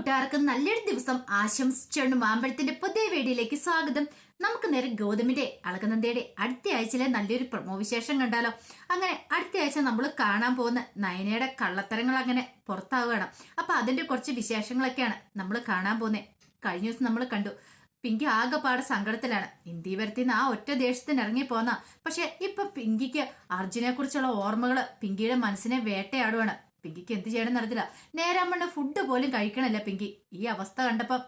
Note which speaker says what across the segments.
Speaker 1: കൂട്ടുകാർക്ക് നല്ലൊരു ദിവസം ആശംസിച്ചുകൊണ്ട് മാമ്പഴത്തിന്റെ പുതിയ വീഡിയോയിലേക്ക് സ്വാഗതം. നമുക്ക് നേരെ ഗൗതമിന്റെ അളകനന്ദയുടെ അടുത്ത ആഴ്ചയിലെ നല്ലൊരു പ്രമോ വിശേഷം കണ്ടാലോ. അങ്ങനെ അടുത്ത ആഴ്ച നമ്മൾ കാണാൻ പോകുന്ന നയനയുടെ കള്ളത്തരങ്ങൾ അങ്ങനെ പുറത്താവുകയാണ്. അപ്പൊ അതിന്റെ കുറച്ച് വിശേഷങ്ങളൊക്കെയാണ് നമ്മൾ കാണാൻ പോകുന്നത് കഴിഞ്ഞ ദിവസം നമ്മൾ കണ്ടു. പിങ്കി ആകെപ്പാട് സങ്കടത്തിലാണ്. ഇന്ത്യ വരുത്തിന്ന് ആ ഒറ്റ ദേശത്തിന് ഇറങ്ങി പോന്ന. പക്ഷെ ഇപ്പൊ പിങ്കിക്ക് അർജുനെ കുറിച്ചുള്ള ഓർമ്മകൾ പിങ്കിയുടെ മനസ്സിനെ വേട്ടയാടുവാണ്. പിങ്കിക്ക് എന്ത് ചെയ്യണം നടത്തില്ല വേണ്ട ഫുഡ് പോലും കഴിക്കണല്ല പിങ്കി. ഈ അവസ്ഥ കണ്ടപ്പോ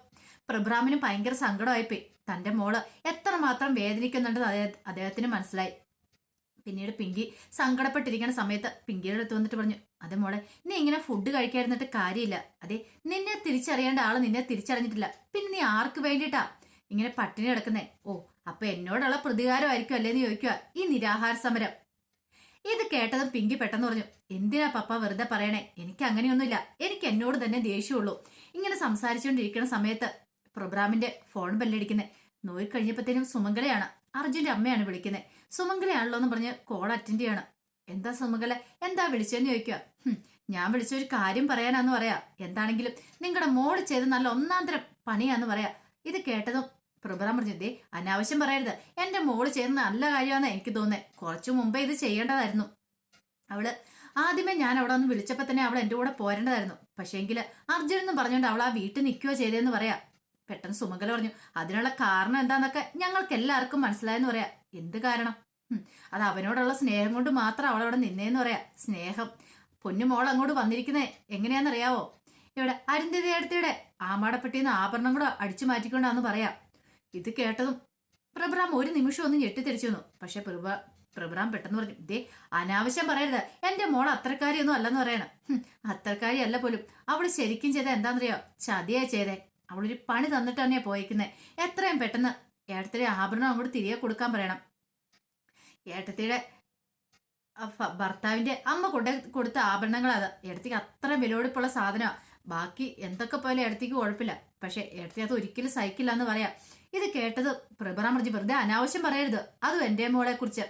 Speaker 1: പ്രഭ്രാമിന് ഭയങ്കര സങ്കടമായിപ്പോയി. തന്റെ മോൾ എത്രമാത്രം വേദനിക്കുന്നുണ്ടെന്ന് അദ്ദേഹത്തിന് മനസ്സിലായി. പിന്നീട് പിങ്കി സങ്കടപ്പെട്ടിരിക്കുന്ന സമയത്ത് പിങ്കിയുടെ അടുത്ത് വന്നിട്ട് പറഞ്ഞു അതെ മോളെ നീ ഇങ്ങനെ ഫുഡ് കഴിക്കാതിരുന്നിട്ട് കാര്യമില്ല. അതെ നിന്നെ തിരിച്ചറിയേണ്ട ആൾ നിന്നെ തിരിച്ചറിഞ്ഞിട്ടില്ല. പിന്നെ നീ ആർക്ക് വേണ്ടിട്ടാ ഇങ്ങനെ പട്ടിണി കിടക്കുന്നേ? ഓ അപ്പൊ എന്നോടുള്ള പ്രതികാരമായിരിക്കും അല്ലേന്ന് ചോദിക്കുക ഈ നിരാഹാര സമരം. ഇത് കേട്ടതും പിങ്കി പെട്ടെന്ന് പറഞ്ഞു എന്തിനാ പപ്പ വെറുതെ പറയണേ? എനിക്ക് അങ്ങനെയൊന്നുമില്ല. എനിക്ക് എന്നോട് തന്നെ ദേഷ്യമുള്ളൂ ഇങ്ങനെ സംസാരിച്ചുകൊണ്ടിരിക്കുന്ന സമയത്ത് പ്രോഗ്രാമിന്റെ ഫോൺ ബെല്ലടിക്കുന്നത് നോയി കഴിഞ്ഞപ്പോഴത്തേനും സുമംഗലയാണ് അർജുന്റെ അമ്മയാണ് വിളിക്കുന്നത് സുമംഗലയാണല്ലോ എന്ന് പറഞ്ഞ് കോൾ അറ്റൻഡ് ചെയ്യണം. എന്താ സുമംഗല? എന്താ വിളിച്ചതെന്ന് ചോദിക്കുക ഞാൻ വിളിച്ച ഒരു കാര്യം പറയാനാന്ന് പറയാ. എന്താണെങ്കിലും നിങ്ങളുടെ മോൾ ചെയ്ത് നല്ല ഒന്നാന്തരം തരം പണിയാന്ന് പറയാ. ഇത് കേട്ടതും പറഞ്ഞു ദേ അനാവശ്യം പറയരുത്. എന്റെ മോൾ ചെയ്യുന്ന നല്ല കാര്യമാണെന്ന് എനിക്ക് തോന്നുന്നത് കുറച്ചു മുമ്പേ ഇത് ചെയ്യേണ്ടതായിരുന്നു. അവൾ ആദ്യമേ ഞാൻ അവിടെ ഒന്ന് വിളിച്ചപ്പോ തന്നെ അവൾ എന്റെ കൂടെ പോരേണ്ടതായിരുന്നു. പക്ഷേങ്കിൽ അർജുൻ എന്ന് പറഞ്ഞുകൊണ്ട് അവൾ ആ വീട്ടിൽ നിൽക്കുകയോ ചെയ്തതെന്ന് പറയാ. പെട്ടെന്ന് സുമംഗല പറഞ്ഞു അതിനുള്ള കാരണം എന്താന്നൊക്കെ ഞങ്ങൾക്ക് എല്ലാവർക്കും മനസ്സിലായെന്ന് പറയാ. എന്ത് കാരണം? അത് അവനോടുള്ള സ്നേഹം കൊണ്ട് മാത്രം അവളവിടെ നിന്നേന്ന് പറയാ. സ്നേഹം. പൊന്നു മോൾ അങ്ങോട്ട് വന്നിരിക്കുന്നേ എങ്ങനെയാണെന്നറിയാവോ ഇവിടെ അരുന്ധതി അടുത്തിടെ ആമാടപ്പെട്ടിന്ന് ആഭരണം കൂടെ അടിച്ചു മാറ്റിക്കൊണ്ടാന്ന് പറയാം. ഇത് കേട്ടതും പ്രഭ്രാം ഒരു നിമിഷം ഒന്ന് ഞെട്ടിത്തിരിച്ചു വന്നു പക്ഷെ പ്രഭ പ്രഭ്രാം പെട്ടെന്ന് പറഞ്ഞു ദേ അനാവശ്യം പറയരുത്. എന്റെ മോൾ അത്രക്കാരിയൊന്നും അല്ലെന്ന് പറയണം. അത്രക്കാരി അല്ല പോലും. അവൾ ശരിക്കും ചെയ്ത എന്താണെന്നറിയോ ചതിയാ ചെയ്തേ. അവളൊരു പണി തന്നിട്ട് തന്നെയാ പോയിക്കുന്നത് എത്രയും പെട്ടെന്ന് ഏട്ടത്തിലെ ആഭരണം അങ്ങോട്ട് തിരികെ കൊടുക്കാൻ പറയണം. ഏട്ടത്തിയുടെ ഭർത്താവിന്റെ അമ്മ കൊണ്ട കൊടുത്ത ആഭരണങ്ങൾ അത്. ഏടത്തേക്ക് അത്ര വിലപിടിപ്പുള്ള സാധനമാണ് ബാക്കി എന്തൊക്കെ പോലെ ഏടത്തേക്ക് കുഴപ്പമില്ല. പക്ഷെ ഏടത്തി അത് ഒരിക്കലും സഹിക്കില്ല എന്ന് പറയാം. ഇത് കേട്ടത് പ്രഭറാമർജി വെറുതെ അനാവശ്യം പറയരുത്. അതും എന്റെ മോളെ കുറിച്ച്.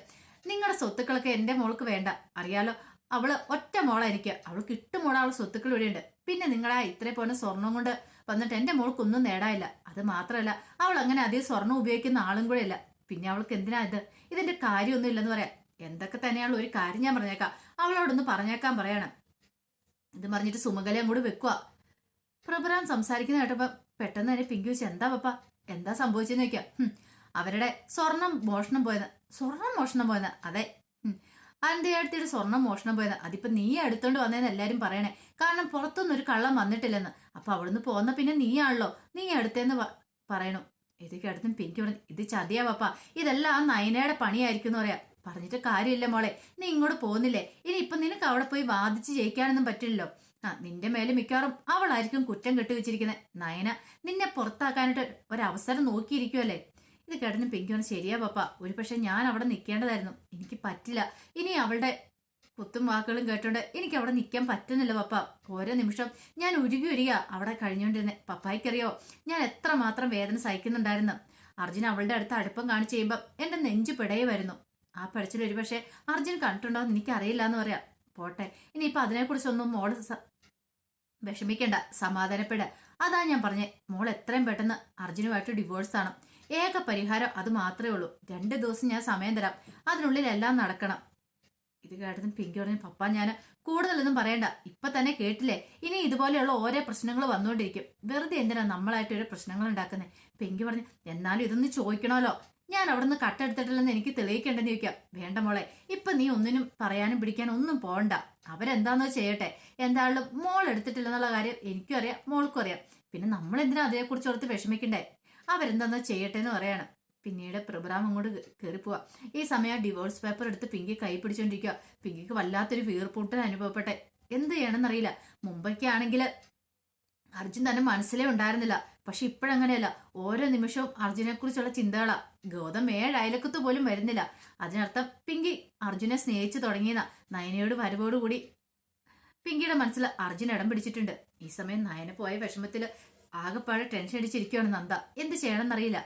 Speaker 1: നിങ്ങളുടെ സ്വത്തുക്കളൊക്കെ എന്റെ മോൾക്ക് വേണ്ട. അറിയാലോ അവൾ ഒറ്റ മോളായിരിക്കുക അവൾക്ക് ഇട്ട് മോള അവളെ സ്വത്തുക്കൾ ഇവിടെയുണ്ട്. പിന്നെ നിങ്ങളാ ഇത്രേ പോലെ സ്വർണം കൊണ്ട് വന്നിട്ട് എന്റെ മോൾക്കൊന്നും നേടാനില്ല. അത് മാത്രമല്ല അവൾ അങ്ങനെ അധികം സ്വർണം ഉപയോഗിക്കുന്ന ആളും കൂടെ ഇല്ല. പിന്നെ അവൾക്ക് എന്തിനാ ഇത്? ഇതിന്റെ കാര്യമൊന്നും ഇല്ലെന്ന് പറയാം. എന്തൊക്കെ തന്നെയാണ് ഒരു കാര്യം ഞാൻ പറഞ്ഞേക്കാം. അവളോടൊന്ന് പറഞ്ഞേക്കാൻ പറയണം. ഇത് പറഞ്ഞിട്ട് സുമകലയും കൂടി വെക്കുക പ്രഭുരാം സംസാരിക്കുന്ന കേട്ടപ്പോ പെട്ടെന്ന് തന്നെ പിങ്കി വെച്ച് എന്താ പപ്പ? എന്താ സംഭവിച്ചെന്ന് ചോദിക്കാം. "ഹും, അവരുടെ സ്വർണം മോഷണം പോയത്. സ്വർണം മോഷണം പോയത്. അതെ. അതിന്റെ അടുത്തിട്ട് സ്വർണം മോഷണം പോയത്? അതിപ്പോ നീ എടുത്തോണ്ട് വന്നതെന്ന് എല്ലാരും പറയണേ. കാരണം പുറത്തൊന്നും ഒരു കള്ളം വന്നിട്ടില്ലെന്ന്. അപ്പൊ അവിടുന്ന് പോന്ന പിന്നെ നീയാണല്ലോ. നീ എടുത്തേന്ന് പറയണു. ഇതൊക്കെ അടുത്തും പറഞ്ഞു ഇത് ചതിയാ പപ്പ ഇതെല്ലാം ആ നയനയുടെ പണിയായിരിക്കും എന്ന് പറയാ. പറഞ്ഞിട്ട് കാര്യമില്ല മോളെ. നീ ഇങ്ങോട്ട് പോകുന്നില്ലേ? ഇനി ഇപ്പൊ നിനക്ക് അവിടെ പോയി വാദിച്ച് ജയിക്കാനൊന്നും പറ്റില്ലല്ലോ. ആ നിന്റെ മേലെ മിക്കവാറും അവളായിരിക്കും കുറ്റം കെട്ടിവെച്ചിരിക്കുന്നത് നയന നിന്നെ പുറത്താക്കാനായിട്ട് ഒരവസരം നോക്കിയിരിക്കുമല്ലേ ഇത് കേട്ടതും പിങ്കി പറഞ്ഞു ശരിയാ പപ്പ ഒരു പക്ഷെ ഞാൻ അവിടെ നിൽക്കേണ്ടതായിരുന്നു എനിക്ക് പറ്റില്ല. ഇനി അവളുടെ കുത്തും വാക്കുകളും കേട്ടോണ്ട് എനിക്ക് അവിടെ നിൽക്കാൻ പറ്റുന്നില്ല പപ്പ. ഓരോ നിമിഷം ഞാൻ ഉരുകി ഉരുക അവിടെ കഴിഞ്ഞുകൊണ്ടിരുന്നേ പപ്പായ്ക്കറിയോ? ഞാൻ എത്രമാത്രം വേദന സഹിക്കുന്നുണ്ടായിരുന്നു. അർജുൻ അവളുടെ അടുത്ത് അടുപ്പം കാണിച്ചു എന്റെ നെഞ്ചു വരുന്നു. ആ പഠിച്ചിൽ ഒരു പക്ഷേ അർജുൻ കണ്ടിട്ടുണ്ടോ എന്ന് എനിക്കറിയില്ല എന്ന് പറയാം. പോട്ടെ ഇനിയിപ്പോൾ അതിനെക്കുറിച്ചൊന്നും മോൾ വിഷമിക്കണ്ട സമാധാനപ്പെട. അതാ ഞാൻ പറഞ്ഞേ മോൾ എത്രയും പെട്ടെന്ന് അർജുനുമായിട്ട് ഡിവോഴ്സ് ആണ്. ഏക പരിഹാരം അത് മാത്രമേ ഉള്ളൂ. രണ്ട് ദിവസം ഞാൻ സമയം തരാം. അതിനുള്ളിൽ എല്ലാം നടക്കണം. ഇത് കേട്ടതും പിങ്കി പറഞ്ഞു പപ്പ ഞാൻ കൂടുതലൊന്നും പറയണ്ട. ഇപ്പൊ തന്നെ കേട്ടില്ലേ? ഇനി ഇതുപോലെയുള്ള ഓരോ പ്രശ്നങ്ങൾ വന്നുകൊണ്ടിരിക്കും. വെറുതെ എന്തിനാ നമ്മളായിട്ട് ഒരു പ്രശ്നങ്ങൾ ഉണ്ടാക്കുന്നത് പിങ്കി പറഞ്ഞു എന്നാലും ഇതൊന്ന് ചോദിക്കണമല്ലോ. ഞാൻ അവിടെ നിന്ന് കട്ടെടുത്തിട്ടില്ലെന്ന് എനിക്ക് തെളിയിക്കേണ്ടെന്ന് ചോദിക്കാം. വേണ്ട മോളെ ഇപ്പൊ നീ ഒന്നിനും പറയാനും പിടിക്കാനും ഒന്നും പോണ്ട. അവരെന്താന്നോ ചെയ്യട്ടെ. എന്തായാലും മോൾ എടുത്തിട്ടില്ലെന്നുള്ള കാര്യം എനിക്കും അറിയാം മോൾക്കും അറിയാം. പിന്നെ നമ്മൾ എന്തിനാ അതേക്കുറിച്ച് ഓർത്ത് വിഷമിക്കണ്ടേ? അവരെന്താന്നോ ചെയ്യട്ടെ എന്ന് പറയാണ്. പിന്നീട് പ്രഭുറാം അങ്ങോട്ട് കയറി പോവാ ഈ സമയം ഡിവോഴ്സ് പേപ്പർ എടുത്ത് പിങ്കി കൈ പിടിച്ചോണ്ടിരിക്കുക പിങ്കിക്ക് വല്ലാത്തൊരു വീർപ്പൂട്ടൻ അനുഭവപ്പെട്ടെ. എന്ത് ചെയ്യണമെന്നറിയില്ല. മുമ്പൊക്കെ ആണെങ്കിൽ അർജുൻ തന്നെ മനസ്സിലേ ഉണ്ടായിരുന്നില്ല. പക്ഷെ ഇപ്പോഴങ്ങനെയല്ല. ഓരോ നിമിഷവും അർജുനെ കുറിച്ചുള്ള ചിന്തകളാ. ഗൗതം ഏഴ് അയലക്കത്ത് പോലും വരുന്നില്ല. അതിനർത്ഥം പിങ്കി അർജുനെ സ്നേഹിച്ചു തുടങ്ങിയെന്ന. നയനയോട് വരവോടുകൂടി പിങ്കിയുടെ മനസ്സിൽ അർജുൻ ഇടം പിടിച്ചിട്ടുണ്ട്. ഈ സമയം നയന പോയ വിഷമത്തിൽ ആകെപ്പാടെ ടെൻഷൻ അടിച്ചിരിക്കുകയാണ് നന്ദ. എന്ത് ചെയ്യണമെന്നറിയില്ല.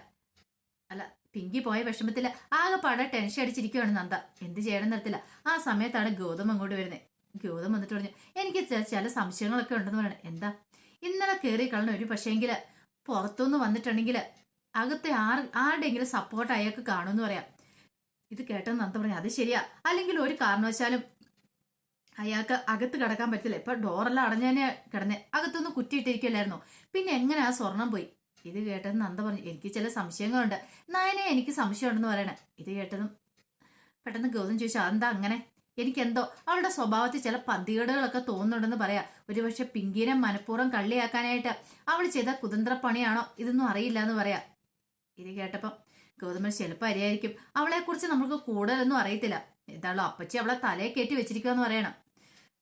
Speaker 1: അല്ല പിങ്കി പോയ വിഷമത്തിൽ ആകെപ്പാടെ ടെൻഷൻ അടിച്ചിരിക്കുകയാണ് നന്ദ. എന്ത് ചെയ്യണം നടത്തില്ല ആ സമയത്താണ് ഗൗതം അങ്ങോട്ട് വരുന്നത് ഗൗതം വന്നിട്ട് പറഞ്ഞു എനിക്ക് ചില സംശയങ്ങളൊക്കെ ഉണ്ടെന്ന് പറയണേ. എന്താ? ഇന്നലെ കയറി കളഞ്ഞ ഒരു പക്ഷേങ്കിൽ പുറത്തുനിന്ന് വന്നിട്ടുണ്ടെങ്കിൽ അകത്തെ ആർ ആരുടെയെങ്കിലും സപ്പോർട്ട് അയാൾക്ക് കാണുമെന്ന് പറയാം. ഇത് കേട്ടെന്ന് നന്ദ പറഞ്ഞു അത് ശരിയാ. അല്ലെങ്കിൽ ഒരു കാരണവശാലും അയാൾക്ക് അകത്ത് കിടക്കാൻ പറ്റില്ല. ഇപ്പൊ ഡോറെല്ലാം അടഞ്ഞു തന്നെ കിടന്നേ. അകത്തൊന്ന് കുറ്റിയിട്ടിരിക്കില്ലായിരുന്നു പിന്നെ എങ്ങനെ ആ സ്വർണം പോയി? ഇത് കേട്ടത് നന്ദ പറഞ്ഞു. എനിക്ക് ചില സംശയങ്ങളുണ്ട്. നയനെ എനിക്ക് സംശയമുണ്ടെന്ന് പറയണേ. ഇത് കേട്ടതും പെട്ടെന്ന് ഗൗതം ചോദിച്ചു അതെന്താ അങ്ങനെ? എനിക്കെന്തോ അവളുടെ സ്വഭാവത്തിൽ ചില പന്തികേടുകളൊക്കെ തോന്നുന്നുണ്ടെന്ന് പറയാം. ഒരുപക്ഷെ പിങ്കീനെ മനഃപൂർവം കള്ളിയാക്കാനായിട്ട് അവൾ ചെയ്ത കുതന്ത്രപ്പണിയാണോ ഇതൊന്നും അറിയില്ല എന്ന് പറയാം. ഇത് കേട്ടപ്പം ഗൗതമൻ ചിലപ്പോൾ അരിയായിരിക്കും അവളെക്കുറിച്ച് നമുക്ക് കൂടുതലൊന്നും അറിയത്തില്ല. എന്താണല്ലോ അപ്പച്ചി അവളെ തലയെ കയറ്റി വെച്ചിരിക്കുമെന്ന് പറയണം.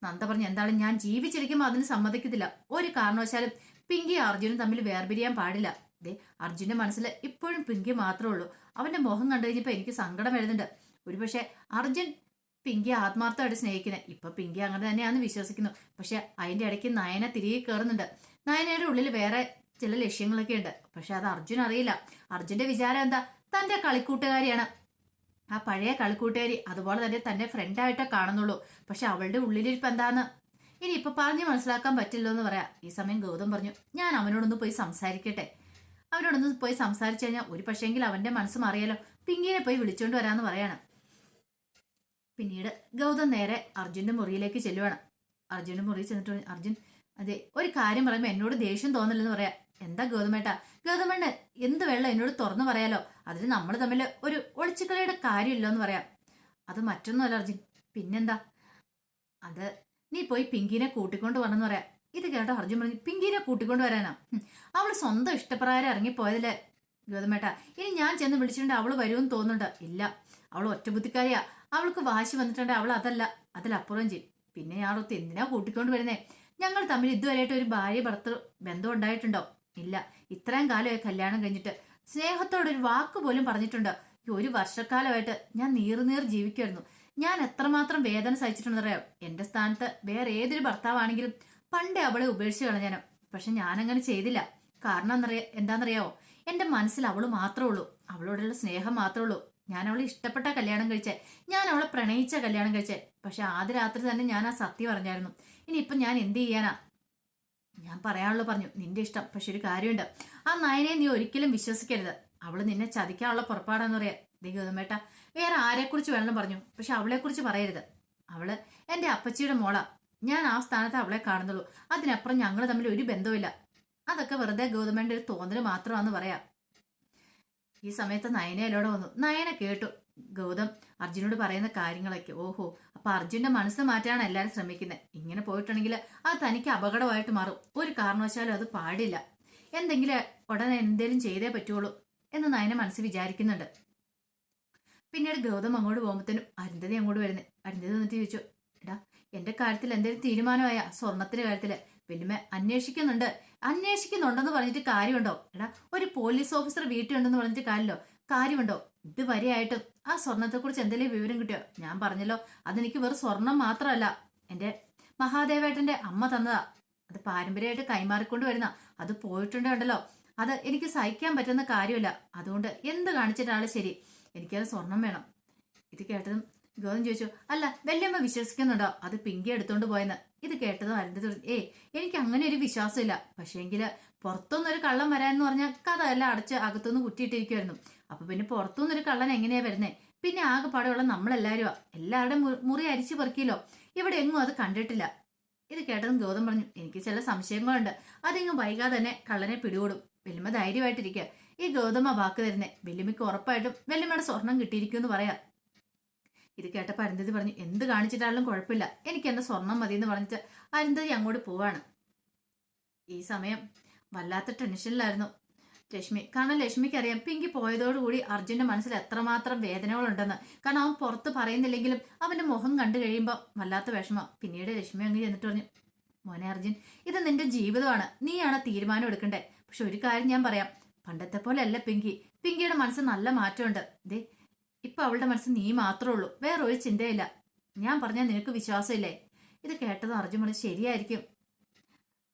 Speaker 1: നന്ദ പറഞ്ഞു എന്താണ് ഞാൻ ജീവിച്ചിരിക്കുമ്പോൾ അതിന് സമ്മതിക്കത്തില്ല. ഒരു കാരണവശാലും പിങ്കി അർജുനും തമ്മിൽ വേർപിരിയാൻ പാടില്ല. ദേ അർജുന്റെ മനസ്സിൽ ഇപ്പോഴും പിങ്കി മാത്രമേ ഉള്ളൂ. അവന്റെ മുഖം കണ്ടു കഴിഞ്ഞപ്പോൾ എനിക്ക് സങ്കടം വരുന്നുണ്ട്. ഒരുപക്ഷെ അർജുൻ പിങ്കി ആത്മാർത്ഥമായിട്ട് സ്നേഹിക്കുന്നത് ഇപ്പൊ പിങ്കി അങ്ങനെ തന്നെയാണെന്ന് വിശ്വസിക്കുന്നു. പക്ഷെ അതിന്റെ ഇടയ്ക്ക് നയന തിരികെ കയറുന്നുണ്ട് നയനയുടെ ഉള്ളിൽ വേറെ ചില ലക്ഷ്യങ്ങളൊക്കെ ഉണ്ട്. പക്ഷെ അത് അർജുൻ അറിയില്ല. അർജുന്റെ വിചാരം എന്താ? തന്റെ കളിക്കൂട്ടുകാരിയാണ്. ആ പഴയ കളിക്കൂട്ടുകാരി അതുപോലെ തന്നെ തന്റെ ഫ്രണ്ടായിട്ടേ കാണുന്നുള്ളൂ. പക്ഷെ അവളുടെ ഉള്ളിലിരിപ്പ് എന്താന്ന്? ഇനി ഇപ്പൊ പറഞ്ഞ് മനസ്സിലാക്കാൻ പറ്റില്ലോ എന്ന് പറയാം. ഈ സമയം ഗൗതം പറഞ്ഞു ഞാൻ അവനോടൊന്ന് പോയി സംസാരിക്കട്ടെ. അവനോടൊന്ന് പോയി സംസാരിച്ചു കഴിഞ്ഞാൽ ഒരു പക്ഷേങ്കിൽ അവന്റെ മനസ്സും അറിയാലോ പിങ്കിനെ പോയി വിളിച്ചോണ്ട് വരാന്ന് പറയാണ്. പിന്നീട് ഗൗതം നേരെ അർജുന്റെ മുറിയിലേക്ക് ചെല്ലുവാണ്. അർജുന്റെ മുറിയിൽ ചെന്നിട്ട് അർജുൻ അതെ ഒരു കാര്യം പറയുമ്പോൾ എന്നോട് ദേഷ്യം തോന്നില്ലെന്ന് പറയാ. എന്താ ഗൗതമേട്ടാ? ഗൗതമണ്ണ എന്ത് വെള്ളം എന്നോട് തുറന്നു പറയാലോ? അതിന് നമ്മൾ തമ്മിൽ ഒരു ഒളിച്ചുകളിയുടെ കാര്യമില്ലോ എന്ന് പറയാം. അത് മറ്റൊന്നുമല്ല അർജുൻ പിന്നെന്താ? അത് നീ പോയി പിങ്കിനെ കൂട്ടിക്കൊണ്ട് വരണമെന്ന് പറയാം. ഇത് കേട്ടോ അർജുൻ പറഞ്ഞു പിങ്കിനെ കൂട്ടിക്കൊണ്ട് വരാനാ? അവൾ സ്വന്തം ഇഷ്ടപ്രകാരം ഇറങ്ങിപ്പോയതില്ലേ ഗൗതമേട്ട ഇനി ഞാൻ ചെന്ന് വിളിച്ചിട്ടുണ്ട് അവൾ വരുമെന്ന് തോന്നുന്നുണ്ട്. ഇല്ല അവൾ ഒറ്റബുദ്ധിക്കാരിയാ. അവൾക്ക് വാശി വന്നിട്ടുണ്ട്. അവൾ അതല്ല അതിലപ്പുറം ചെയ്യും പിന്നെ ഞാനൊത്ത് എന്തിനാ കൂട്ടിക്കൊണ്ട് വരുന്നേ? ഞങ്ങൾ തമ്മിൽ ഇതുവരെയായിട്ട് ഒരു ഭാര്യ ഭർത്തൃ ബന്ധം ഉണ്ടായിട്ടുണ്ടോ? ഇല്ല. ഇത്രയും കാലമായി കല്യാണം കഴിഞ്ഞിട്ട് സ്നേഹത്തോടെ ഒരു വാക്ക് പോലും പറഞ്ഞിട്ടുണ്ട്. ഒരു വർഷക്കാലമായിട്ട് ഞാൻ നീറുനീർ നീറി ജീവിക്കുമായിരുന്നു ഞാൻ എത്രമാത്രം വേദന സഹിച്ചിട്ടുണ്ടെന്നറിയാം? എന്റെ സ്ഥാനത്ത് വേറെ ഏതൊരു ഭർത്താവാണെങ്കിലും പണ്ടേ അവളെ ഉപേക്ഷിച്ച് കളഞ്ഞാനും. പക്ഷെ ഞാനങ്ങനെ ചെയ്തില്ല. കാരണം എന്താണെന്നറിയാവോ എന്റെ മനസ്സിൽ അവൾ മാത്രമേ ഉള്ളൂ. അവളോടുള്ള സ്നേഹം മാത്രമേ ഉള്ളൂ. ഞാൻ അവളെ ഇഷ്ടപ്പെട്ട കല്യാണം കഴിച്ചേ. ഞാൻ അവളെ പ്രണയിച്ച കല്യാണം കഴിച്ചേ. പക്ഷെ ആദ്യ രാത്രി തന്നെ ഞാൻ ആ സത്യം പറഞ്ഞായിരുന്നു. ഇനിയിപ്പം ഞാൻ എന്ത് ചെയ്യാനാ? ഞാൻ പറയാനുള്ളത് പറഞ്ഞു നിന്റെ ഇഷ്ടം പക്ഷെ ഒരു കാര്യമുണ്ട്. ആ നയനെ നീ ഒരിക്കലും വിശ്വസിക്കരുത്. അവൾ നിന്നെ ചതിക്കാനുള്ള പുറപ്പാടാന്ന് പറയാ. ഗൗതമേട്ട വേറെ ആരെക്കുറിച്ച് വേണമെന്ന് പറഞ്ഞു. പക്ഷെ അവളെക്കുറിച്ച് പറയരുത്. അവൾ എന്റെ അപ്പച്ചിയുടെ മോളാ. ഞാൻ ആ സ്ഥാനത്ത് അവളെ കാണുന്നുള്ളൂ. അതിനപ്പുറം ഞങ്ങൾ തമ്മിൽ ഒരു ബന്ധവുമില്ല. അതൊക്കെ വെറുതെ ഗൗതമേന്റെ ഒരു തോന്നൽ മാത്രമാണെന്ന് പറയാം. ഈ സമയത്ത് നയനയിലൂടെ വന്നു. നയന കേട്ടു. ഗൗതം അർജുനോട് പറയുന്ന കാര്യങ്ങളൊക്കെ. ഓഹോ അപ്പൊ അർജുന്റെ മനസ്സ് മാറ്റാണ് എല്ലാവരും ശ്രമിക്കുന്നത് ഇങ്ങനെ പോയിട്ടുണ്ടെങ്കിൽ അത് തനിക്ക് അപകടമായിട്ട് മാറും. ഒരു കാരണവശാലും അത് പാടില്ല. എന്തെങ്കിലും ഉടനെ എന്തേലും ചെയ്തേ പറ്റുള്ളൂ എന്ന് നയന മനസ്സ് വിചാരിക്കുന്നുണ്ട്. പിന്നീട് ഗൗതം അങ്ങോട്ട് പോകുമ്പോഴത്തേനും അരുന്ധതി അങ്ങോട്ട് വരുന്നത് അരുന്ധതി വന്നിട്ട് ചോദിച്ചു എടാ എന്റെ കാര്യത്തിൽ എന്തെങ്കിലും തീരുമാനമായ? സ്വർണത്തിന്റെ കാര്യത്തിൽ. പിന്നെ അന്വേഷിക്കുന്നുണ്ട്. അന്വേഷിക്കുന്നുണ്ടെന്ന് പറഞ്ഞിട്ട് കാര്യമുണ്ടോ? എടാ ഒരു പോലീസ് ഓഫീസർ വീട്ടിലുണ്ടെന്ന് പറഞ്ഞിട്ട് കാര്യമല്ലോ? കാര്യമുണ്ടോ? ഇതുവരെയായിട്ടും ആ സ്വർണത്തെക്കുറിച്ച് എന്തെങ്കിലും വിവരം കിട്ടിയോ? ഞാൻ പറഞ്ഞല്ലോ അതെനിക്ക് വെറും സ്വർണം മാത്രമല്ല. എന്റെ മഹാദേവേട്ടന്റെ അമ്മ തന്നതാ. അത് പാരമ്പര്യമായിട്ട് കൈമാറിക്കൊണ്ട് വരുന്ന. അത് പോയിട്ടുണ്ടല്ലോ അത് എനിക്ക് സഹിക്കാൻ പറ്റുന്ന കാര്യമല്ല. അതുകൊണ്ട് എന്ത് കാണിച്ചിട്ടാണ് ശരി. എനിക്കത് സ്വർണം വേണം. ഇത് കേട്ടതും ഗൗതം ചോദിച്ചു അല്ല വല്യമ്മ വിശ്വസിക്കുന്നുണ്ടോ? അത് പിങ്കി എടുത്തോണ്ട് പോയെന്ന്. ഇത് കേട്ടതും പറഞ്ഞു, ഏയ് എനിക്ക് അങ്ങനെ ഒരു വിശ്വാസമില്ല. പക്ഷേങ്കിൽ പുറത്തുനിന്നൊരു കള്ളം വരാന്ന് പറഞ്ഞാൽ കഥ എല്ലാം അടച്ച് അകത്തുനിന്ന് കുറ്റിയിട്ടിരിക്കുമായിരുന്നു അപ്പൊ പിന്നെ പുറത്തുനിന്നൊരു കള്ളൻ എങ്ങനെയാ വരുന്നേ? പിന്നെ ആകെ പാടുള്ള നമ്മളെല്ലാരും എല്ലാവരുടെയും മുറി അരിച്ചു പെറുക്കിയല്ലോ. ഇവിടെ എങ്ങും അത് കണ്ടിട്ടില്ല. ഇത് കേട്ടതും ഗൗതം പറഞ്ഞു എനിക്ക് ചില സംശയങ്ങളുണ്ട്. അതിങ്ങ് വൈകാതെ തന്നെ കള്ളനെ പിടികൂടും. വെല്ലുമ ധൈര്യമായിട്ടിരിക്കുക ഈ ഗൗതമ വാക്ക് തരുന്നേ. വെല്ലുമിക്ക് ഉറപ്പായിട്ടും വെല്ലുമയുടെ സ്വർണം കിട്ടിയിരിക്കും എന്ന് പറയാം. ഇത് കേട്ടപ്പോൾ അരുന്ധതി പറഞ്ഞു എന്ത് കാണിച്ചിട്ടാലും കുഴപ്പമില്ല. എനിക്ക് എന്റെ സ്വർണം മതി എന്ന് പറഞ്ഞിട്ട് അരുന്ധതി അങ്ങോട്ട് പോവാണ്. ഈ സമയം വല്ലാത്ത ടെൻഷനിലായിരുന്നു ലക്ഷ്മി കാരണം ലക്ഷ്മിക്ക് അറിയാം പിങ്കി പോയതോടുകൂടി അർജുന്റെ മനസ്സിൽ എത്രമാത്രം വേദനകളുണ്ടെന്ന്. കാരണം അവൻ പുറത്ത് പറയുന്നില്ലെങ്കിലും അവന്റെ മുഖം കണ്ടു കഴിയുമ്പോൾ വല്ലാത്ത വിഷമം. പിന്നീട് ലക്ഷ്മി അങ്ങ് ചെന്നിട്ട് പറഞ്ഞു മോനെ അർജുൻ ഇത് നിന്റെ ജീവിതമാണ്. നീയാണ് തീരുമാനം എടുക്കണ്ടേ? പക്ഷെ ഒരു കാര്യം ഞാൻ പറയാം. പണ്ടത്തെ പോലെ അല്ല പിങ്കി. പിങ്കിയുടെ മനസ്സ് നല്ല മാറ്റമുണ്ട്. ദേ ഇപ്പൊ അവളുടെ മനസ്സിൽ നീ മാത്രമേ ഉള്ളൂ. വേറെ ഒരു ചിന്തയില്ല. ഞാൻ പറഞ്ഞാൽ നിനക്ക് വിശ്വാസമില്ലേ? ഇത് കേട്ടത് അർജുൻ പറഞ്ഞു ശരിയായിരിക്കും.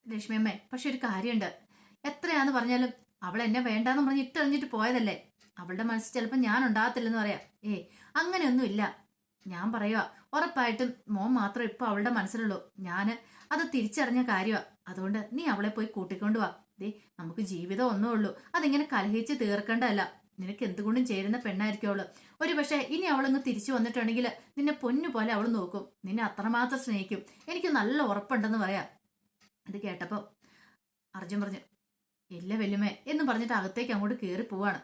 Speaker 1: ലക്ഷ്മിയമ്മേ പക്ഷെ ഒരു കാര്യമുണ്ട്. എത്രയാന്ന് പറഞ്ഞാലും അവൾ എന്നെ വേണ്ടാന്ന് പറഞ്ഞ് ഇട്ടെറിഞ്ഞിട്ട് പോയതല്ലേ? അവളുടെ മനസ്സിൽ ചിലപ്പോൾ ഞാൻ ഉണ്ടാകത്തില്ലെന്ന് പറയാം. ഏ അങ്ങനെയൊന്നും ഇല്ല ഞാൻ പറയുക ഉറപ്പായിട്ടും മോൻ മാത്രം ഇപ്പൊ അവളുടെ മനസ്സിലുള്ളൂ. ഞാൻ അത് തിരിച്ചറിഞ്ഞ കാര്യമാ അതുകൊണ്ട് നീ അവളെ പോയി കൂട്ടിക്കൊണ്ടുവാ ദേ നമുക്ക് ജീവിതം ഒന്നേ ഉള്ളൂ. അതിങ്ങനെ കലഹിച്ച് തീർക്കേണ്ടതല്ല. നിനക്ക് എന്തുകൊണ്ടും ചേരുന്ന പെണ്ണായിരിക്കും അവൾ ഒരു പക്ഷേ ഇനി അവളങ്ങ് തിരിച്ചു വന്നിട്ടുണ്ടെങ്കിൽ നിന്നെ പൊന്നു പോലെ അവൾ നോക്കും. നിന്നെ അത്രമാത്രം സ്നേഹിക്കും. എനിക്ക് നല്ല ഉറപ്പുണ്ടെന്ന് പറയാം. ഇത് കേട്ടപ്പോൾ അർജുൻ പറഞ്ഞു ഇല്ല വെല്ലുമേ എന്ന് പറഞ്ഞിട്ട് അകത്തേക്ക് അങ്ങോട്ട് കയറി പോവാണ്.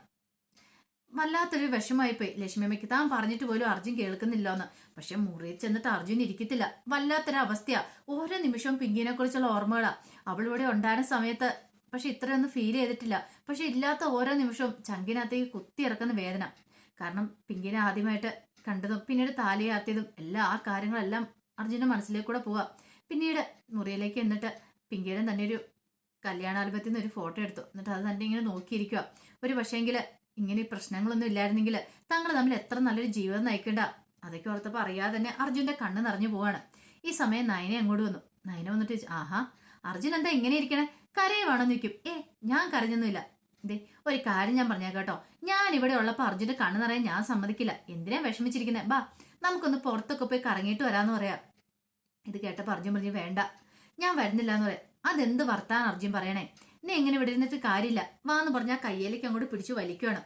Speaker 1: വല്ലാത്തൊരു വിഷമായിപ്പോയി ലക്ഷ്മിയമ്മയ്ക്ക് താൻ പറഞ്ഞിട്ട് പോലും അർജുൻ കേൾക്കുന്നില്ല എന്ന് പക്ഷെ മുറിയിൽ ചെന്നിട്ട് അർജുൻ ഇരിക്കത്തില്ല. വല്ലാത്തൊരു അവസ്ഥയാ ഓരോ നിമിഷവും പിങ്കിനെ കുറിച്ചുള്ള ഓർമ്മകളാ. അവളിവിടെ ഉണ്ടായ സമയത്ത് പക്ഷെ ഇത്രയൊന്നും ഫീൽ ചെയ്തിട്ടില്ല. പക്ഷെ ഇല്ലാത്ത ഓരോ നിമിഷവും ചങ്കിനകത്തേക്ക് കുത്തി ഇറക്കുന്ന വേദന. കാരണം പിങ്കിനെ ആദ്യമായിട്ട് കണ്ടതും പിന്നീട് താലിയാർത്തിയതും എല്ലാ ആ കാര്യങ്ങളെല്ലാം അർജുന്റെ മനസ്സിലേക്ക് കൂടെ പോവാ. പിന്നീട് മുറിയിലേക്ക് എന്നിട്ട് പിങ്കിയുടെ തന്നെ ഒരു കല്യാണ ആൽബത്തിൽ നിന്ന് ഒരു ഫോട്ടോ എടുത്തു. എന്നിട്ട് അത് തന്നെ ഇങ്ങനെ നോക്കിയിരിക്കുക ഒരു പക്ഷേങ്കിൽ ഇങ്ങനെ പ്രശ്നങ്ങളൊന്നും ഇല്ലായിരുന്നെങ്കിൽ തങ്ങൾ തമ്മിൽ എത്ര നല്ലൊരു ജീവിതം നയിക്കണ്ട. അതൊക്കെ ഓർത്തപ്പോൾ അറിയാതെ തന്നെ അർജുന്റെ കണ്ണ് നിറഞ്ഞു പോവാണ്. ഈ സമയം നയനെ അങ്ങോട്ട് വന്നു. നയന വന്നിട്ട് ആഹാ അർജുൻ എന്താ ഇങ്ങനെ ഇരിക്കണേ? കരയുവാണെന്ന് നിൽക്കും ഏ ഞാൻ കരഞ്ഞൊന്നുമില്ല. ദേ ഒരു കാര്യം ഞാൻ പറഞ്ഞേ കേട്ടോ. ഞാൻ ഇവിടെ ഉള്ളപ്പോൾ അർജുന്റെ കണ്ണു നിറയാൻ ഞാൻ സമ്മതിക്കില്ല. എന്തിനാ വിഷമിച്ചിരിക്കുന്നത് ബാ നമുക്കൊന്ന് പുറത്തൊക്കെ പോയി കറങ്ങിയിട്ട് വരാന്ന് പറയാം. ഇത് കേട്ടപ്പോൾ അർജുൻ പറഞ്ഞു വേണ്ട ഞാൻ വരുന്നില്ല എന്ന് പറയാം. അതെന്ത് വർത്താൻ അർജുൻ പറയണേ? നീ എങ്ങനെ ഇവിടെ ഇരുന്നിട്ട് കാര്യമില്ല. വാ എന്ന് പറഞ്ഞാൽ കയ്യിലേക്ക് അങ്ങോട്ട് പിടിച്ചു വലിക്കുകയാണ്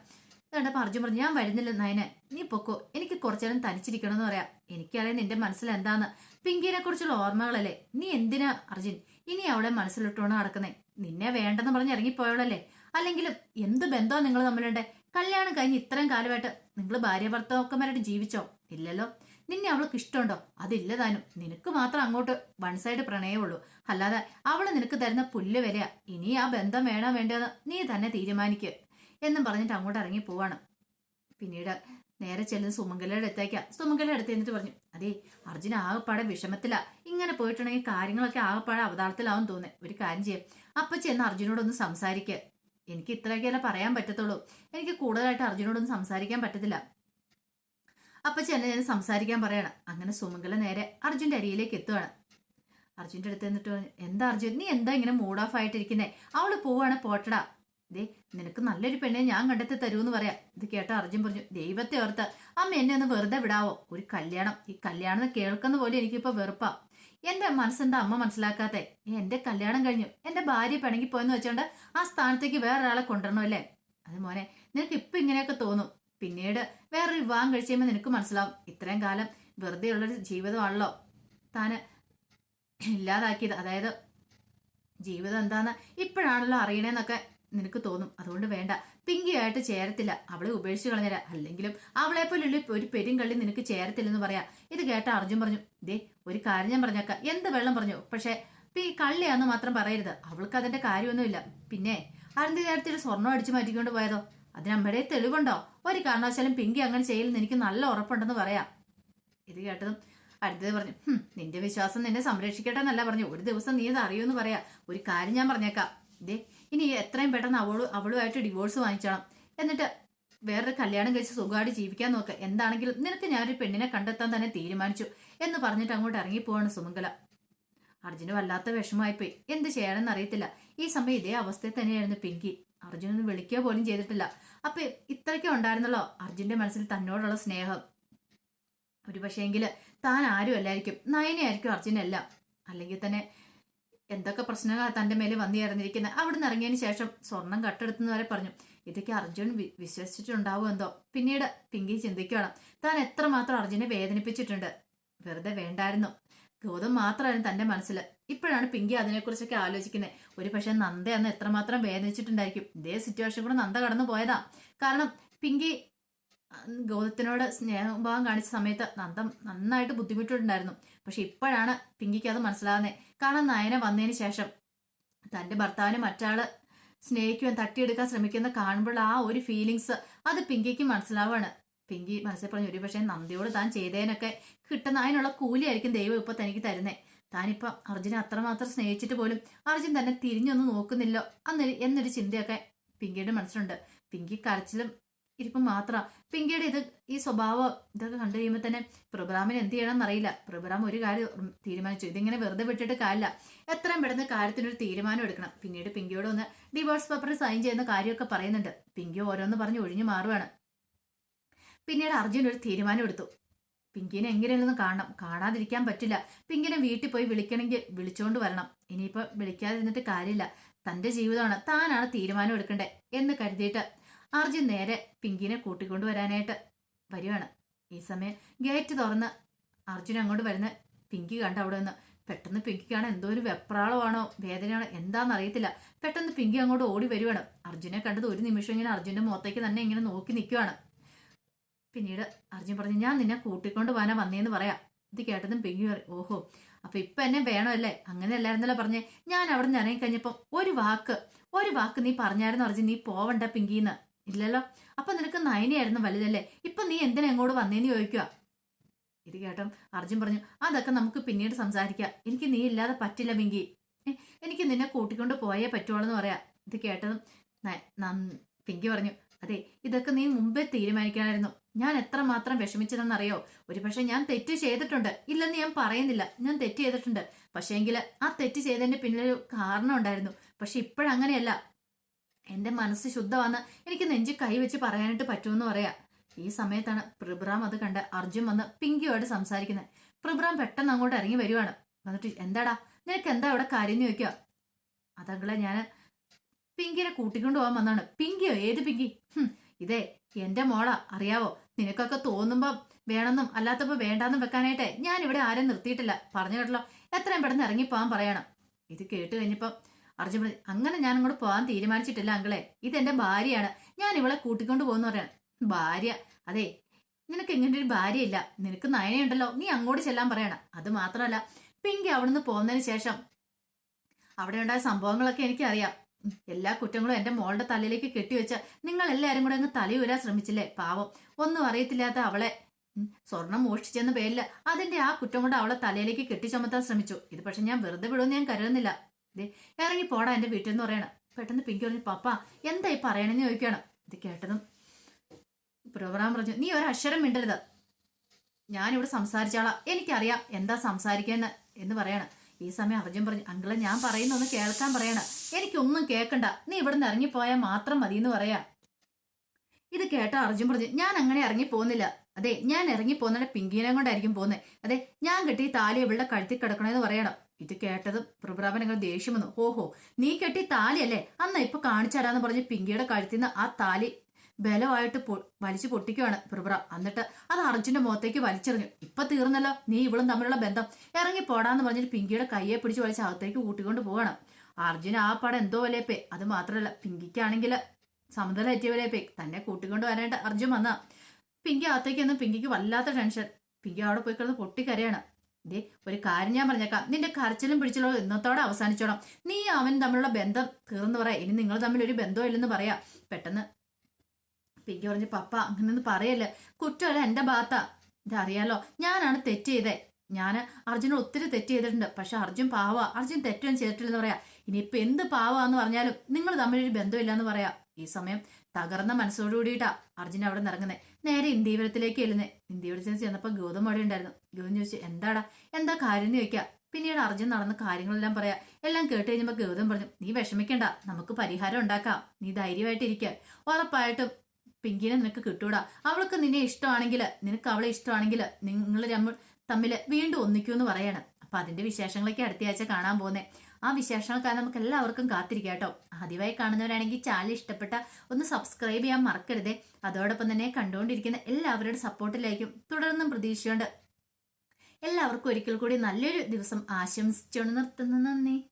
Speaker 1: കണ്ടപ്പോൾ അർജുൻ പറഞ്ഞു ഞാൻ വരുന്നില്ല നയനെ. നീ പൊക്കോ. എനിക്ക് കുറച്ചു നേരം തനിച്ചിരിക്കണം എന്ന് പറയാം. എനിക്കറിയാം നിന്റെ മനസ്സിൽ എന്താന്ന്. പിങ്കിനെ കുറിച്ചുള്ള ഓർമ്മകളല്ലേ. നീ എന്തിനാ അർജുൻ? ഇനി അവളെ മനസ്സിലിട്ടോണ നടക്കുന്നേ. നിന്നെ വേണ്ടെന്ന് പറഞ്ഞ് ഇറങ്ങിപ്പോയവളല്ലേ? അല്ലെങ്കിലും എന്ത് ബന്ധമാണ് നിങ്ങൾ തമ്മിലുണ്ട്? കല്യാണം കഴിഞ്ഞ് ഇത്രയും കാലമായിട്ട് നിങ്ങൾ ഭാര്യ ഭർത്താക്കന്മാരായിട്ട് ജീവിച്ചോ? ഇല്ലല്ലോ. നിന്നെ അവൾക്ക് ഇഷ്ടമുണ്ടോ? അതില്ല താനും. നിനക്ക് മാത്രം അങ്ങോട്ട് വൺ സൈഡ് പ്രണയമുള്ളൂ അല്ലാതെ അവൾ നിനക്ക് തരുന്ന പുല്ല് വിലയാ. ഇനി ആ ബന്ധം വേണോ വേണ്ടോ നീ തന്നെ തീരുമാനിക്കുക എന്നും പറഞ്ഞിട്ട് അങ്ങോട്ട് ഇറങ്ങി പോവാണ്. പിന്നീട് നേരെ ചെല്ലുന്ന സുമംഗലയുടെ അടുത്തേക്കാ. സുമംഗലയുടെ അടുത്ത് എന്നിട്ട് പറഞ്ഞു അതേ അർജുന ആകപ്പാടെ വിഷമത്തിലാ. ഇങ്ങനെ പോയിട്ടുണ്ടെങ്കിൽ കാര്യങ്ങളൊക്കെ ആകപ്പാടെ അവതാളത്തിലാവും തോന്നേ ഒരു കാര്യം ചെയ്യാം. അപ്പൊ ചെന്ന് അർജുനോടൊന്ന് സംസാരിക്കുക എനിക്ക് ഇത്രയൊക്കെയല്ലേ പറയാൻ പറ്റത്തുള്ളൂ. എനിക്ക് കൂടുതലായിട്ട് അർജുനോടൊന്നും സംസാരിക്കാൻ പറ്റത്തില്ല. അപ്പൊ ചെന്ന് ഞാൻ സംസാരിക്കാൻ പറയണം. അങ്ങനെ സുമംഗല നേരെ അർജുന്റെ അരിയിലേക്ക് എത്തുവാണ്. അർജുന്റെ അടുത്ത് എന്നിട്ട് എന്താ അർജുൻ? നീ എന്താ ഇങ്ങനെ മൂഡ് ഓഫ് ആയിട്ടിരിക്കുന്നേ? അവൾ പോവാണ് പോട്ടടാ. ദേ നിനക്ക് നല്ലൊരു പെണ്ണെ ഞാൻ കണ്ടെത്തി തരൂന്ന് പറയാം. ഇത് കേട്ട അർജുൻ പറഞ്ഞു ദൈവത്തെ ഓർത്ത് അമ്മ എന്നെ ഒന്ന് വെറുതെ വിടാവോ? ഒരു കല്യാണം. ഈ കല്യാണം കേൾക്കുന്ന പോലെ എനിക്കിപ്പോ വെറുപ്പാ. എന്റെ മനസ്സെന്താ അമ്മ മനസ്സിലാക്കാത്തെ? എന്റെ കല്യാണം കഴിഞ്ഞു. എന്റെ ഭാര്യ പിണങ്ങി പോയെന്ന് വെച്ചോണ്ട് ആ സ്ഥാനത്തേക്ക് വേറൊരാളെ കൊണ്ടുവരണമല്ലേ അത് മോനെ നിനക്ക് ഇപ്പൊ ഇങ്ങനെയൊക്കെ തോന്നും. പിന്നീട് വേറൊരു വിവാഹം കഴിച്ച് നിനക്ക് മനസ്സിലാവും. ഇത്രയും കാലം വെറുതെ ഉള്ളൊരു ജീവിതമാണല്ലോ. താന് ഇല്ലാതാക്കിയത്. അതായത് ജീവിതം എന്താന്ന് ഇപ്പോഴാണല്ലോ അറിയണേന്നൊക്കെ നിനക്ക് തോന്നും. അതുകൊണ്ട് വേണ്ട. പിങ്കിയായിട്ട് ചേരത്തില്ല. അവളെ ഉപേക്ഷിച്ച് കളഞ്ഞര. അല്ലെങ്കിലും അവളെ പോലുള്ള ഒരു പെരുങ്കള്ളി നിനക്ക് ചേരത്തില്ലെന്ന് പറയാം. ഇത് കേട്ട അർജുൻ പറഞ്ഞു ദേ ഒരു കാര്യം ഞാൻ പറഞ്ഞേക്കാം. എന്ത് വെള്ളം പറഞ്ഞു? പക്ഷെ ഈ കള്ളിയാന്ന് മാത്രം പറയരുത്. അവൾക്ക് അതിന്റെ കാര്യമൊന്നുമില്ല. പിന്നെ അരുന്തി നേരത്തെ ഒരു സ്വർണം അടിച്ചു മാറ്റിക്കൊണ്ട് പോയതോ? അതിനമ്മയുടെ തെളിവുണ്ടോ? ഒരു കാരണവശാലും പിങ്കി അങ്ങനെ ചെയ്യില്ലെന്ന് എനിക്ക് നല്ല ഉറപ്പുണ്ടെന്ന് പറയാം. ഇത് കേട്ടതും അടുത്തത് പറഞ്ഞു നിന്റെ വിശ്വാസം നിന്നെ സംരക്ഷിക്കട്ടെ എന്നല്ല പറഞ്ഞു. ഒരു ദിവസം നീ അത് അറിയുമെന്ന് പറയാ. ഒരു കാര്യം ഞാൻ പറഞ്ഞേക്കാം. ദേ ഇനി എത്രയും പെട്ടെന്ന് അവളു അവളുമായിട്ട് ഡിവോഴ്സ് വാങ്ങിച്ചോണം എന്നിട്ട് വേറൊരു കല്യാണം കഴിച്ച് സുഖമായിട്ട് ജീവിക്കാൻ നോക്ക്. എന്താണെങ്കിലും നിനക്ക് ഞാനൊരു പെണ്ണിനെ കണ്ടെത്താൻ തന്നെ തീരുമാനിച്ചു എന്ന് പറഞ്ഞിട്ട് അങ്ങോട്ട് ഇറങ്ങിപ്പോവാണ് സുമംഗല. അർജുന് വല്ലാത്ത വിഷമമായിപ്പോയി. എന്ത് ചെയ്യണമെന്ന് അറിയത്തില്ല. ഈ സമയം ഇതേ അവസ്ഥയിൽ തന്നെയായിരുന്നു പിങ്കി. അർജുനൊന്നും വിളിക്കുക പോലും ചെയ്തിട്ടില്ല. അപ്പൊ ഇത്രയ്ക്കും ഉണ്ടായിരുന്നല്ലോ അർജുന്റെ മനസ്സിൽ തന്നോടുള്ള സ്നേഹം. ഒരു പക്ഷേങ്കിൽ താൻ ആരും അല്ലായിരിക്കും നയനയായിരിക്കും അർജുനല്ല. അല്ലെങ്കിൽ തന്നെ എന്തൊക്കെ പ്രശ്നങ്ങളാണ് തന്റെ മേലെ വന്നു ചേർന്നിരിക്കുന്നത് അവിടുന്ന് ഇറങ്ങിയതിന് ശേഷം സ്വർണം കട്ടെടുത്തെന്ന് വരെ പറഞ്ഞു. ഇതൊക്കെ അർജുൻ വിശ്വസിച്ചിട്ടുണ്ടാവും എന്തോ. പിന്നീട് പിങ്കി ചിന്തിക്കണം താൻ എത്രമാത്രം അർജുനെ വേദനിപ്പിച്ചിട്ടുണ്ട്? വെറുതെ വേണ്ടായിരുന്നു. ഗൗതം മാത്രമായിരുന്നു തന്റെ മനസ്സിൽ ഇപ്പോഴാണ് പിങ്കി അതിനെക്കുറിച്ചൊക്കെ ആലോചിക്കുന്നത് ഒരു പക്ഷേ നന്ദ അന്ന് എത്രമാത്രം വേദനിച്ചിട്ടുണ്ടായിരിക്കും. ഇതേ സിറ്റുവേഷൻ കൂടെ നന്ദ കടന്നു പോയതാ. കാരണം പിങ്കി ഗൗതത്തിനോട് സ്നേഹഭാവം കാണിച്ച സമയത്ത് നന്ദം നന്നായിട്ട് ബുദ്ധിമുട്ടുണ്ടായിരുന്നു പക്ഷെ ഇപ്പോഴാണ് പിങ്കിക്ക് അത് മനസ്സിലാകുന്നത് കാരണം നയന വന്നതിന് ശേഷം തന്റെ ഭർത്താവിനെ മറ്റാൾ സ്നേഹിക്കുവാൻ തട്ടിയെടുക്കാൻ ശ്രമിക്കുന്ന കാണുമ്പോൾ ആ ഒരു ഫീലിങ്സ് അത് പിങ്കിക്ക് മനസ്സിലാവാണ്. പിങ്കി മനസ്സിൽ പറഞ്ഞു ഒരു പക്ഷേ നന്ദിയോട് താൻ ചെയ്തതിനൊക്കെ കിട്ടുന്ന അതിനുള്ള കൂലിയായിരിക്കും ദൈവം ഇപ്പൊ തനിക്ക് തരുന്നേ. താനിപ്പം അർജുനെ അത്രമാത്രം സ്നേഹിച്ചിട്ട് പോലും അർജുൻ തന്നെ തിരിഞ്ഞൊന്നും നോക്കുന്നില്ലോ അന്നൊരു എന്നൊരു ചിന്തയൊക്കെ പിങ്കിയുടെ മനസ്സിലുണ്ട്. പിങ്കി കരച്ചിലും ഇരിപ്പം മാത്രം. പിങ്കിയുടെ ഇത് ഈ സ്വഭാവം ഇതൊക്കെ കണ്ടു കഴിയുമ്പോൾ തന്നെ പ്രഭുറാമിന് എന്ത് ചെയ്യണമെന്ന് അറിയില്ല. പ്രഭുറാം ഒരു കാര്യം തീരുമാനിച്ചു. ഇതിങ്ങനെ വെറുതെ വിട്ടിട്ട് കാര്യമില്ല. എത്രയും പെട്ടെന്ന് കാര്യത്തിനൊരു തീരുമാനം എടുക്കണം. പിന്നീട് പിങ്കിയോട് ഒന്ന് ഡിവോഴ്സ് പേപ്പർ സൈൻ ചെയ്യുന്ന കാര്യമൊക്കെ പറയുന്നുണ്ട്. പിങ്കി ഓരോന്ന് പറഞ്ഞ് ഒഴിഞ്ഞു മാറുവാണ്. പിന്നീട് അർജുൻ ഒരു തീരുമാനം എടുത്തു. പിങ്കിനെ എങ്ങനെയൊന്നും കാണണം. കാണാതിരിക്കാൻ പറ്റില്ല. പിങ്കിനെ വീട്ടിൽ പോയി വിളിക്കണമെങ്കിൽ വിളിച്ചോണ്ട് വരണം. ഇനിയിപ്പോൾ വിളിക്കാതിരുന്നിട്ട് കാര്യമില്ല. തന്റെ ജീവിതമാണ്. താനാണ് തീരുമാനം എടുക്കേണ്ടത് എന്ന് കരുതിയിട്ട് അർജുൻ നേരെ പിങ്കിനെ കൂട്ടിക്കൊണ്ടു വരാനായിട്ട് വരുവാണ്. ഈ സമയം ഗേറ്റ് തുറന്ന് അർജുൻ അങ്ങോട്ട് വരുന്ന പിങ്കി കണ്ട അവിടെ നിന്ന് പെട്ടെന്ന് പിങ്കിക്കാണ്? എന്തോ ഒരു വെപ്രാളമാണോ? വേദനയാണോ? എന്താണെന്ന് അറിയത്തില്ല. പെട്ടെന്ന് പിങ്കി അങ്ങോട്ട് ഓടി വരുവാണ്. അർജുനെ കണ്ടത് ഒരു നിമിഷം ഇങ്ങനെ അർജുന്റെ മുഖത്തേക്ക് തന്നെ ഇങ്ങനെ നോക്കി നിൽക്കുവാണ് പിന്നീട് അർജുൻ പറഞ്ഞു ഞാൻ നിന്നെ കൂട്ടിക്കൊണ്ട് പോകാനാ വന്നേന്ന് പറയാം. ഇത് കേട്ടതും പിങ്കി പറയും ഓഹോ അപ്പൊ ഇപ്പൊ എന്നെ വേണമല്ലേ? അങ്ങനെ അല്ലായിരുന്നല്ലോ പറഞ്ഞേ. ഞാൻ അവിടെ നിന്ന് ഇറങ്ങിക്കഴിഞ്ഞപ്പം ഒരു വാക്ക് ഒരു വാക്ക് നീ പറഞ്ഞായിരുന്നു അർജുൻ? നീ പോവണ്ട പിങ്കിന്ന്. ഇല്ലല്ലോ. അപ്പൊ നിനക്ക് നയനയായിരുന്നു വലുതല്ലേ? ഇപ്പൊ നീ എന്തിനാ എങ്ങോട്ട് വന്നേന്ന് ചോദിക്കുക ഇത് കേട്ടോ അർജുൻ പറഞ്ഞു അതൊക്കെ നമുക്ക് പിന്നീട് സംസാരിക്കാം. എനിക്ക് നീ ഇല്ലാതെ പറ്റില്ല ബിങ്കി എനിക്ക് നിന്നെ കൂട്ടിക്കൊണ്ട് പോയേ പറ്റുള്ളൂ എന്ന് പറയാ. ഇത് കേട്ടതും പിങ്കി പറഞ്ഞു അതെ ഇതൊക്കെ നീ മുമ്പേ തീരുമാനിക്കാനായിരുന്നു. ഞാൻ എത്ര മാത്രം വിഷമിച്ചതെന്നറിയോ? ഒരുപക്ഷെ ഞാൻ തെറ്റ് ചെയ്തിട്ടുണ്ട്. ഇല്ലെന്ന് ഞാൻ പറയുന്നില്ല. ഞാൻ തെറ്റ് ചെയ്തിട്ടുണ്ട്. പക്ഷേങ്കിൽ ആ തെറ്റ് ചെയ്തതിന്റെ പിന്നിലൊരു കാരണം ഉണ്ടായിരുന്നു. പക്ഷെ ഇപ്പോഴങ്ങനെയല്ല. എന്റെ മനസ്സ് ശുദ്ധമാണ് എനിക്ക് നെഞ്ചി കൈവച്ച് പറയാനായിട്ട് പറ്റുമെന്ന് പറയാ. ഈ സമയത്താണ് പ്രിബ്രാം അത് കണ്ട് അർജുൻ വന്ന് പിങ്കിയോട് സംസാരിക്കുന്നത് പ്രിബ്രാം പെട്ടെന്ന് അങ്ങോട്ട് ഇറങ്ങി വരുവാണ്. എന്നിട്ട് എന്താടാ നിനക്ക് എന്താ അവിടെ കാര്യം എന്ന് ചോദിക്കുക അതങ്ങളെ ഞാൻ പിങ്കിനെ കൂട്ടിക്കൊണ്ട് പോകാൻ വന്നാണ്. പിങ്കിയോ? ഏത് പിങ്കി? ഇതേ എന്റെ മോളാ. അറിയാവോ നിനക്കൊക്കെ തോന്നുമ്പോ വേണമെന്നും അല്ലാത്തപ്പോ വേണ്ടാന്നും വെക്കാനായിട്ടേ ഞാൻ ഇവിടെ ആരും നിർത്തിയിട്ടില്ല. പറഞ്ഞു കേട്ടല്ലോ എത്രയും പെട്ടെന്ന് ഇറങ്ങിപ്പോവാൻ പറയണം. ഇത് കേട്ട് കഴിഞ്ഞപ്പം അർജുൻ പറഞ്ഞു അങ്ങനെ ഞാൻ അങ്ങോട്ട് പോകാൻ തീരുമാനിച്ചിട്ടില്ല അങ്കിളെ. ഇതെന്റെ ഭാര്യയാണ്. ഞാൻ ഇവളെ കൂട്ടിക്കൊണ്ട് പോകുന്നു പറയാണ് ഭാര്യ? അതെ. നിനക്ക് ഇങ്ങനെ ഒരു ഭാര്യയില്ല നിനക്ക് നയനയുണ്ടല്ലോ. നീ അങ്ങോട്ട് ചെല്ലാൻ പറയണം. അത് മാത്രമല്ല പിങ്കി അവിടുന്ന് പോകുന്നതിന് ശേഷം അവിടെ ഉണ്ടായ സംഭവങ്ങളൊക്കെ എനിക്കറിയാം. എല്ലാ കുറ്റങ്ങളും എന്റെ മോളുടെ തലയിലേക്ക് കെട്ടിവെച്ച നിങ്ങൾ എല്ലാവരും കൂടെ അങ്ങ് തലയുരാൻ ശ്രമിച്ചില്ലേ? പാവം. ഒന്നും അറിയത്തില്ലാത്ത അവളെ സ്വർണം മോഷ്ടിച്ചെന്ന പേരിൽ അതിന്റെ ആ കുറ്റം കൊണ്ട് അവളെ തലയിലേക്ക് കെട്ടിച്ചമത്താൻ ശ്രമിച്ചു. ഇത് പക്ഷെ ഞാൻ വെറുതെ വിടുമെന്ന് ഞാൻ കരുതുന്നില്ല. ദേ ഇറങ്ങി പോടാ എന്റെ വീട്ടിൽ നിന്ന് പറയണം. പെട്ടെന്ന് പിങ്കി പറഞ്ഞു പപ്പ എന്തായി പറയണെന്ന് ചോദിക്കണം ഇത് കേട്ടതും പ്രോഗ്രാം പറഞ്ഞു നീ ഒരു മിണ്ടരുത്. ഞാനിവിടെ സംസാരിച്ചാളാ. എനിക്കറിയാം എന്താ സംസാരിക്കുന്നത് എന്ന് പറയണം. ഈ സമയം അർജുൻ പറഞ്ഞു അങ്കിളെ ഞാൻ പറയുന്ന ഒന്ന് കേൾക്കാൻ പറയണം. എനിക്കൊന്നും കേൾക്കണ്ട നീ ഇവിടെ നിന്ന് ഇറങ്ങിപ്പോയാൽ മാത്രം മതി എന്ന് പറയാം. ഇത് കേട്ട അർജുൻ പറഞ്ഞു ഞാൻ അങ്ങനെ ഇറങ്ങി പോകുന്നില്ല അതെ ഞാൻ ഇറങ്ങി പോകുന്ന പിങ്കീനെ കൊണ്ടായിരിക്കും പോകുന്നത്. അതെ ഞാൻ കിട്ടി താലി ഇവളുടെ കഴുത്തി കിടക്കണമെന്ന് പറയണം. ഇത് കേട്ടതും പ്രഭ്രാപനങ്ങൾ ദേഷ്യം വന്നു. ഓഹോ നീ കെട്ടി താലിയല്ലേ? അന്ന ഇപ്പൊ കാണിച്ചാരാന്ന് പറഞ്ഞ് പിങ്കിയുടെ കഴുത്തിൽ നിന്ന് ആ താലി ബലമായിട്ട് പൊ- വലിച്ചു പൊട്ടിക്കുവാണ് പ്രഭ്ര. എന്നിട്ട് അത് അർജുന്റെ മുഖത്തേക്ക് വലിച്ചെറിഞ്ഞു. ഇപ്പൊ തീർന്നല്ലോ. നീ ഇവളും തമ്മിലുള്ള ബന്ധം. ഇറങ്ങി പോടാന്ന് പറഞ്ഞിട്ട് പിങ്കിയുടെ കയ്യെ പിടിച്ച് വലിച്ച് അകത്തേക്ക് കൂട്ടിക്കൊണ്ട് പോവാണ്. അർജുന ആ പടം എന്തോ വലിയപ്പേ അത് മാത്രമല്ല പിങ്കിക്കാണെങ്കിൽ സമുദ്രം എത്തിയവരെപ്പേ തന്നെ കൂട്ടിക്കൊണ്ട് വരാനായിട്ട് അർജുൻ വന്ന. പിങ്കി അകത്തേക്ക് ഒന്ന് പിങ്കിക്ക് വല്ലാത്ത ടെൻഷൻ. പിങ്കി അവിടെ പോയി കിടന്ന് പൊട്ടിക്കരയാണ്. ദേ ഒരു കാര്യം ഞാൻ പറഞ്ഞേക്കാം. നിന്റെ കരച്ചിലും പിടിച്ചിലും ഇന്നത്തോടെ അവസാനിച്ചോണം. നീ അവൻ തമ്മിലുള്ള ബന്ധം തീർന്നു പറയാ ഇനി നിങ്ങൾ തമ്മിൽ ഒരു ബന്ധവും ഇല്ലെന്ന് പറയാ. പെട്ടെന്ന് പിങ്കി പറഞ്ഞു പപ്പ അങ്ങനെയൊന്നും പറയല്ലേ. കുറ്റമല്ല എന്റെ ഭാഗത്ത. ഇതറിയാലോ ഞാനാണ് തെറ്റ് ചെയ്തേ. ഞാൻ അർജുന ഒത്തിരി തെറ്റ് ചെയ്തിട്ടുണ്ട്. പക്ഷെ അർജുൻ പാവ. അർജുൻ തെറ്റൊന്നും ചെയ്തിട്ടില്ലെന്ന് പറയാ. ഇനിയിപ്പൊ എന്ത് പാവാന്ന് പറഞ്ഞാലും നിങ്ങൾ തമ്മിലൊരു ബന്ധമില്ലെന്ന് പറയാ. ഈ സമയം തകർന്ന മനസ്സോടു കൂടിയിട്ടാ അർജുൻ അവിടെ നിന്ന് ഇറങ്ങുന്നത് നേരെ ഇന്ത്യവരത്തിലേക്ക് ചെല്ലുന്നേ ഇന്ത്യവരത്തിൽ ചെന്നപ്പോൾ ഗൗതം അവിടെ ഉണ്ടായിരുന്നു. ഗൗതം ചോദിച്ചു എന്താടാ? എന്താ കാര്യം? എന്ന് ചോദിക്കുക പിന്നീട് അർജുൻ നടന്ന കാര്യങ്ങളെല്ലാം പറയാ. എല്ലാം കേട്ട് കഴിഞ്ഞപ്പോൾ ഗൗതം പറഞ്ഞു നീ വിഷമിക്കണ്ട നമുക്ക് പരിഹാരം ഉണ്ടാക്കാം. നീ ധൈര്യമായിട്ടിരിക്കുക ഉറപ്പായിട്ടും പിങ്കിനെ നിനക്ക് കിട്ടൂടാ. അവൾക്ക് നിന്നെ ഇഷ്ടമാണെങ്കിൽ നിനക്ക് അവളെ ഇഷ്ടമാണെങ്കിൽ നിങ്ങൾ തമ്മിൽ വീണ്ടും ഒന്നിക്കൂ എന്ന് പറയണം. അപ്പൊ അതിന്റെ വിശേഷങ്ങളൊക്കെ അടുത്തയാഴ്ച കാണാൻ പോകുന്നേ. ആ വിശേഷങ്ങൾക്കായി നമുക്ക് എല്ലാവർക്കും കാത്തിരിക്കാം കേട്ടോ. ആദ്യമായി കാണുന്നവരാണെങ്കിൽ ചാനൽ ഇഷ്ടപ്പെട്ട ഒന്ന് സബ്സ്ക്രൈബ് ചെയ്യാൻ മറക്കരുതേ. അതോടൊപ്പം തന്നെ കണ്ടുകൊണ്ടിരിക്കുന്ന എല്ലാവരുടെ സപ്പോർട്ടിലേക്കും തുടർന്നും പ്രതീക്ഷയുണ്ട്. എല്ലാവർക്കും ഒരിക്കൽ കൂടി നല്ലൊരു ദിവസം ആശംസിച്ചുകൊണ്ട് നിർത്തുന്നു. നന്ദി.